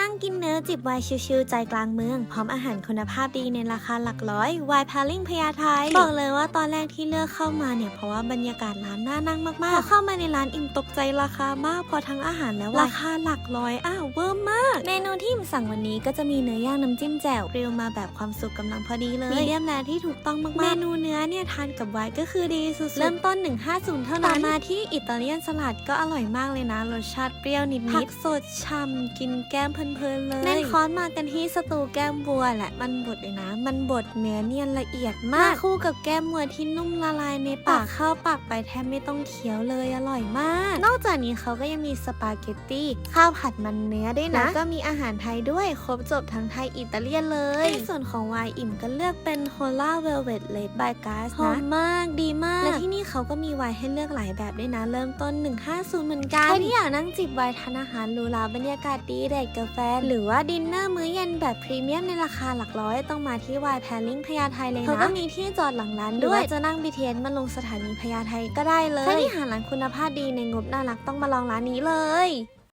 นั่งกินเนื้อจิบไวน์ชิวๆใจกลางเมือง พร้อมอาหารคุณภาพดีในราคาหลักร้อยไวน์พาลิงพญาไทบอกเลยว่าตอนแรกที่เลือกเข้ามาเนี่ยเพราะว่าบรรยากาศร้านน่านั่งมากๆพอเข้ามาในร้านอิ่มตกใจราคามากพอทั้งอาหารและราคาหลักร้อยอ้าวเวอร์มาก เมนูที่มิมสั่งวันนี้ก็จะมีเนื้อย่างน้ำจิ้มแจ่วเรียวมาแบบความสุกกำลังพอดีเลยมีเดียมแรที่ถูกต้องมากๆเมนูเนื้อเนี่ยทานกับไวน์ก็คือดีสุดๆเริ่มต้น 150 เท่านั้นมาที่อิตาเลียนสลัดก็อร่อยมากเลยนะรสชาติเปรี้ยวนิดๆผักสดฉ่ำกินแก้มเพลินๆเลย เน้นคอนมากันที่สตูแก้มบัวแหละมันบดเลยนะ มันบดเนื้อเนียนละเอียดมากคู่กับแก้มบัวที่นุ่มละลายในปากเข้าปากไปแทบไม่ต้องเคี้ยวเลยอร่อยมาก นอกจากนี้เขาก็ยังมีสปาเกตตี้ข้าวผัดมันเนื้อด้วยนะแล้วก็มีอาหารไทยด้วยครบจบทั้งไทยอิตาเลียนเลยในส่วนของไวน์อิ่มก็เลือกเป็น h o l a Velvet Late by Gas หอมมากดีมากและที่นี่ เขาก็มีไวน์ให้เลือกหลายแบบด้วยนะ เริ่มต้น 150 เหมือนกันใครที่อยากนั่งจิบไวน์ทานอาหารหรูหราบรรยากาศดีแดกกาแฟ หรือว่าดินเนอร์มื้อเย็นแบบพรีเมียมในราคาหลักร้อยต้องมาที่ไวน์แพลิงพญาไทเลยนะเขาก็มีที่จอดหลังร้านด้วยจะนั่ง BTS มาลงสถานีพญาไทก็ได้เลยใครที่หาร้านคุณภาพดีในงบน่ารักต้องมาลองร้านนี้เลย